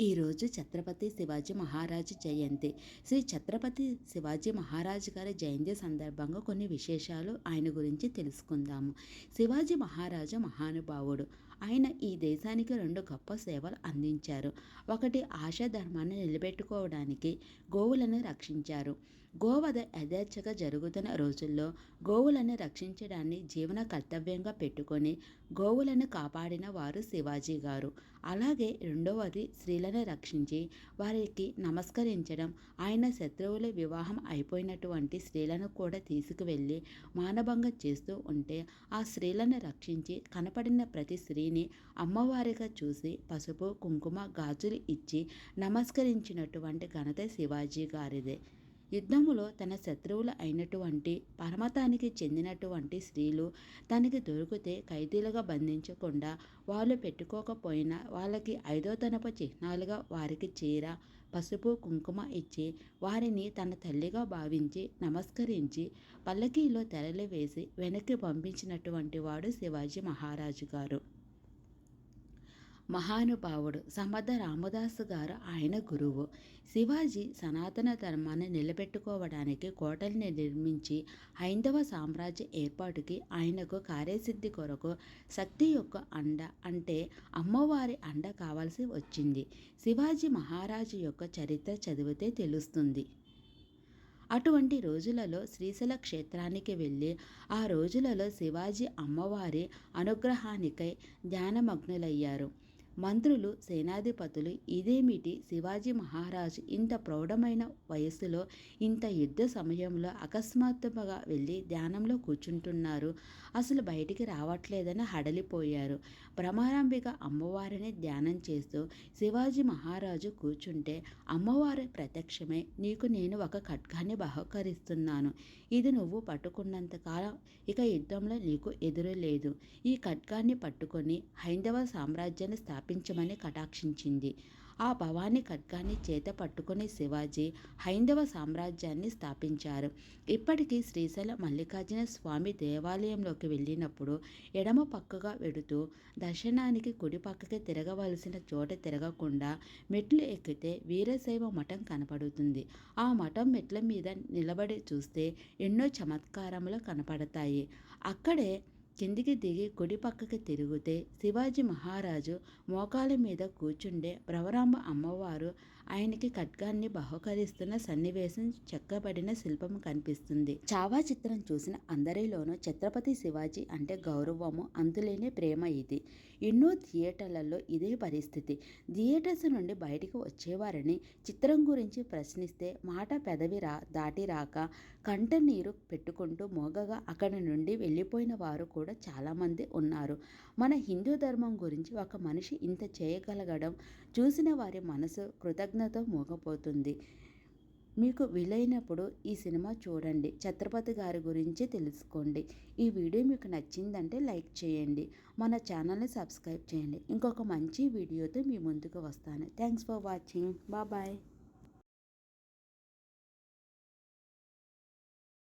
ఈరోజు ఛత్రపతి శివాజీ మహారాజు జయంతి. శ్రీ ఛత్రపతి శివాజీ మహారాజు గారి జయంతి సందర్భంగా కొన్ని విశేషాలు ఆయన గురించి తెలుసుకుందాము. శివాజీ మహారాజు మహానుభావుడు. ఆయన ఈ దేశానికి రెండు గొప్ప సేవలు అందించారు. ఒకటి ఆశా ధర్మాన్ని నిలబెట్టుకోవడానికి గోవులను రక్షించారు. గోవధ యథేచ్ఛగా జరుగుతున్న రోజుల్లో గోవులను రక్షించడాన్ని జీవన కర్తవ్యంగా పెట్టుకొని గోవులను కాపాడిన వారు శివాజీ గారు. అలాగే రెండవది స్త్రీలను రక్షించి వారికి నమస్కరించడం. ఆయన శత్రువుల వివాహం అయిపోయినటువంటి స్త్రీలను కూడా తీసుకువెళ్ళి మానభంగం చేస్తూ ఉంటే ఆ స్త్రీలను రక్షించి కనపడిన ప్రతి స్త్రీని అమ్మవారిగా చూసి పసుపు కుంకుమ గాజులు ఇచ్చి నమస్కరించినటువంటి ఘనత శివాజీ గారిదే. యుద్ధములో తన శత్రువులు అయినటువంటి పరమతానికి చెందినటువంటి స్త్రీలు తనకి దొరికితే ఖైదీలుగా బంధించకుండా వాళ్ళు పెట్టుకోకపోయినా వాళ్ళకి ఐదో తనపు చిహ్నాలుగా వారికి చీర పసుపు కుంకుమ ఇచ్చి వారిని తన తల్లిగా భావించి నమస్కరించి పల్లకీలో తెరలు వేసి వెనక్కి పంపించినటువంటి వాడు శివాజీ మహారాజు గారు. మహానుభావుడు సమర్థ రామదాసు గారు ఆయన గురువు. శివాజీ సనాతన ధర్మాన్ని నిలబెట్టుకోవడానికి కోటల్ని నిర్మించి హైందవ సామ్రాజ్య ఏర్పాటుకి ఆయనకు కార్యసిద్ధి కొరకు శక్తి యొక్క అండ అంటే అమ్మవారి అండ కావాల్సి వచ్చింది. శివాజీ మహారాజు యొక్క చరిత్ర చదివితే తెలుస్తుంది. అటువంటి రోజులలో శ్రీశైల క్షేత్రానికి వెళ్ళి ఆ రోజులలో శివాజీ అమ్మవారి అనుగ్రహానికై ధ్యానమగ్నులయ్యారు. మంత్రులు సేనాధిపతులు ఇదేమిటి శివాజీ మహారాజు ఇంత ప్రౌఢమైన వయస్సులో ఇంత యుద్ధ సమయంలో అకస్మాత్తుగా వెళ్ళి ధ్యానంలో కూర్చుంటున్నారు? అసలు బయటికి రావట్లేదని హడలిపోయారు. భ్రమరాంబిక అమ్మవారిని ధ్యానం చేస్తూ శివాజీ మహారాజు కూర్చుంటే అమ్మవారి ప్రత్యక్షమే నీకు నేను ఒక ఖడ్గాన్ని బహుకరిస్తున్నాను. ఇది నువ్వు పట్టుకున్నంతకాలం ఇక యుద్ధంలో నీకు ఎదురు లేదు ఈ ఖడ్గాన్ని పట్టుకొని హైందవ సామ్రాజ్యాన్ని స్థాపి స్థాపించమని కటాక్షించింది. ఆ భవానీ ఖడ్గాన్ని చేత పట్టుకుని శివాజీ హైందవ సామ్రాజ్యాన్ని స్థాపించారు. ఇప్పటికీ శ్రీశైల మల్లికార్జున స్వామి దేవాలయంలోకి వెళ్ళినప్పుడు ఎడమ పక్కగా వెడుతూ దర్శనానికి కుడి పక్కకి తిరగవలసిన చోట తిరగకుండా మెట్లు ఎక్కితే వీరశైవ మఠం కనపడుతుంది. ఆ మఠం మెట్ల మీద నిలబడి చూస్తే ఎన్నో చమత్కారములు కనపడతాయి. అక్కడే కిందికి దిగి కుడి పక్కకి తిరిగితే శివాజీ మహారాజు మోకాల మీద కూర్చుండే ప్రవరాంబ అమ్మవారు ఆయనకి ఖడ్గాన్ని బహుకరిస్తున్న సన్నివేశం చెక్కబడిన శిల్పం కనిపిస్తుంది. చావా చిత్రం చూసిన అందరిలోనూ ఛత్రపతి శివాజీ అంటే గౌరవము అందులేని ప్రేమ ఇది. ఎన్నో థియేటర్లలో ఇదే పరిస్థితి. థియేటర్స్ నుండి బయటికి వచ్చేవారని చిత్రం గురించి ప్రశ్నిస్తే మాట పెదవి రా దాటి రాక కంట నీరు పెట్టుకుంటూ మోగగా అక్కడి నుండి వెళ్ళిపోయిన వారు కూడా కూడా చాలామంది ఉన్నారు. మన హిందూ ధర్మం గురించి ఒక మనిషి ఇంత చేయగలగడం చూసిన వారి మనసు కృతజ్ఞత మోగపోతుంది. మీకు వీలైనప్పుడు ఈ సినిమా చూడండి. ఛత్రపతి గారి గురించి తెలుసుకోండి. ఈ వీడియో మీకు నచ్చిందంటే లైక్ చేయండి. మన ఛానల్ని సబ్స్క్రైబ్ చేయండి. ఇంకొక మంచి వీడియోతో మీ ముందుకు వస్తాను. Thanks for watching. బాయ్